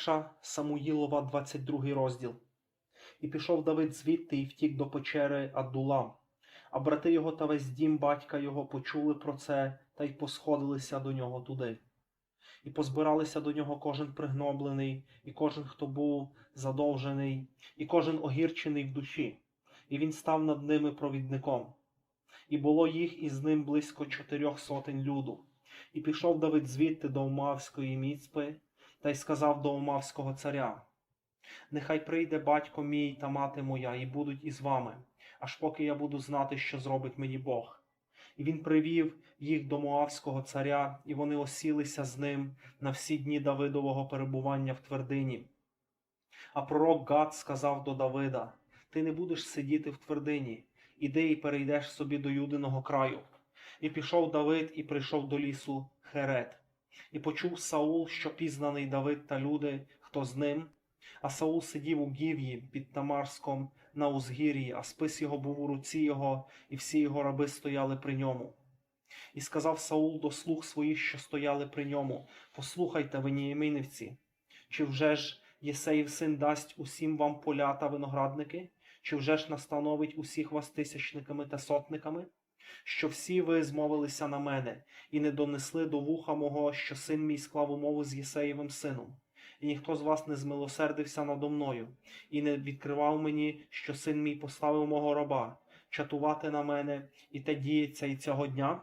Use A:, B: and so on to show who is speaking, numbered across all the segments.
A: Перша Самуїлова, 22 розділ. І пішов Давид звідти і втік до печери Аддулам. А брати його та весь дім батька його почули про це та й посходилися до нього туди. І позбиралися до нього кожен пригноблений, і кожен, хто був задовжений, і кожен огірчений в душі, і він став над ними провідником. І було їх із ним близько чотирьох сотень люду. І пішов Давид звідти до Умавської міцпи, та й сказав до Умавського царя: Нехай прийде батько мій та мати моя, і будуть із вами, аж поки я буду знати, що зробить мені Бог. І він привів їх до Моавського царя, і вони осілися з ним на всі дні Давидового перебування в твердині. А пророк Гад сказав до Давида: Ти не будеш сидіти в твердині, іди і перейдеш собі до Юдиного краю. І пішов Давид і прийшов до лісу Херет. І почув Саул, що пізнаний Давид та люди, хто з ним. А Саул сидів у гів'ї під Тамарском на узгір'ї, а спис його був у руці його, і всі його раби стояли при ньому. І сказав Саул до слуг своїх, що стояли при ньому: Послухайте, веніяминівці, чи вже ж Єсеїв син дасть усім вам поля та виноградники, чи вже ж настановить усіх вас тисячниками та сотниками? Що всі ви змовилися на мене, і не донесли до вуха мого, що син мій склав умову з Єсеєвим сином, і ніхто з вас не змилосердився надо мною, і не відкривав мені, що син мій поставив мого раба, чатувати на мене, і те діється і цього дня.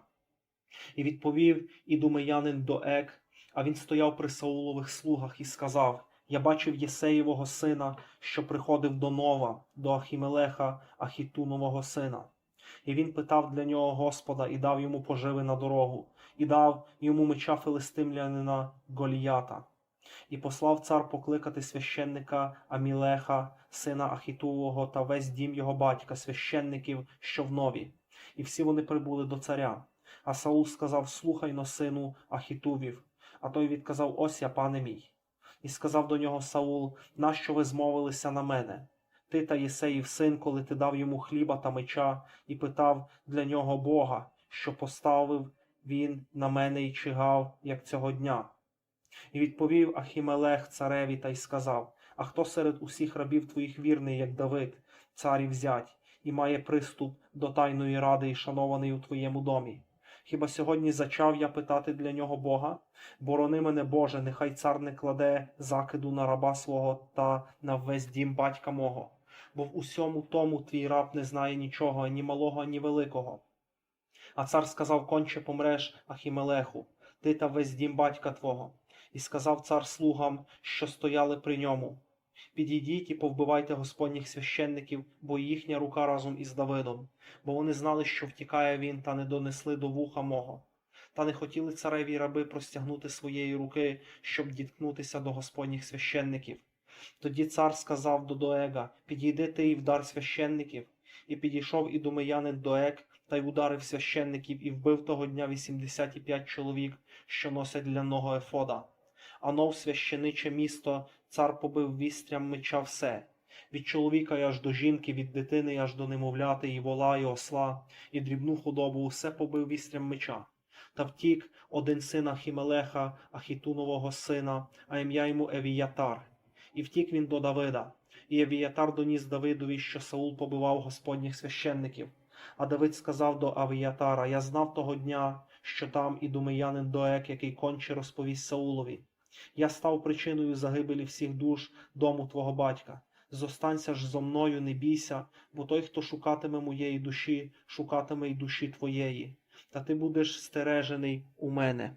A: І відповів ідумеянин до Ек, а він стояв при Саулових слугах і сказав: Я бачив Єсеєвого сина, що приходив до Нова, до Ахімелеха, Ахітунового сина. І він питав для нього Господа і дав йому поживи на дорогу, і дав йому меча филистимлянина Голіята. І послав цар покликати священника Амілеха, сина Ахітувого, та весь дім його батька, священників, що в нові. І всі вони прибули до царя. А Саул сказав: Слухай но, сину Ахітувів. А той відказав: Ось я, пане мій. І сказав до нього Саул: Нащо ви змовилися на мене? Ти та Єсеїв син, коли ти дав йому хліба та меча, і питав для нього Бога, що поставив він на мене і чигав, як цього дня. І відповів Ахімелех цареві та й сказав: А хто серед усіх рабів твоїх вірний, як Давид, царів зять, і має приступ до тайної ради і шанований у твоєму домі? Хіба сьогодні зачав я питати для нього Бога? Борони мене, Боже, нехай цар не кладе закиду на раба свого та на весь дім батька мого, бо в усьому тому твій раб не знає нічого, ані малого, ані великого. А цар сказав: Конче помреш, Ахімелеху, ти та весь дім батька твого. І сказав цар слугам, що стояли при ньому: Підійдіть і повбивайте господніх священників, бо їхня рука разом із Давидом, бо вони знали, що втікає він, та не донесли до вуха мого. Та не хотіли цареві раби простягнути своєї руки, щоб діткнутися до господніх священників. Тоді цар сказав до Доега: Підійди ти і вдар священників. І підійшов і думеянин Доег, та й ударив священників, і вбив того дня 85 чоловік, що носять ляного ефода. А нов священиче місто цар побив вістрям меча все. Від чоловіка й аж до жінки, від дитини й аж до немовляти, і вола, і осла, і дрібну худобу, усе побив вістрям меча. Та втік один син Ахімелеха, Ахітунового сина, а ім'я йому Евіятар. І втік він до Давида. І Евіятар доніс Давидові, що Саул побивав господніх священників. А Давид сказав до Авіятара: Я знав того дня, що там і думеянин Доек, який конче розповість Саулові. Я став причиною загибелі всіх душ дому твого батька. Зостанься ж зо мною, не бійся, бо той, хто шукатиме моєї душі, шукатиме й душі твоєї, та ти будеш стережений у мене.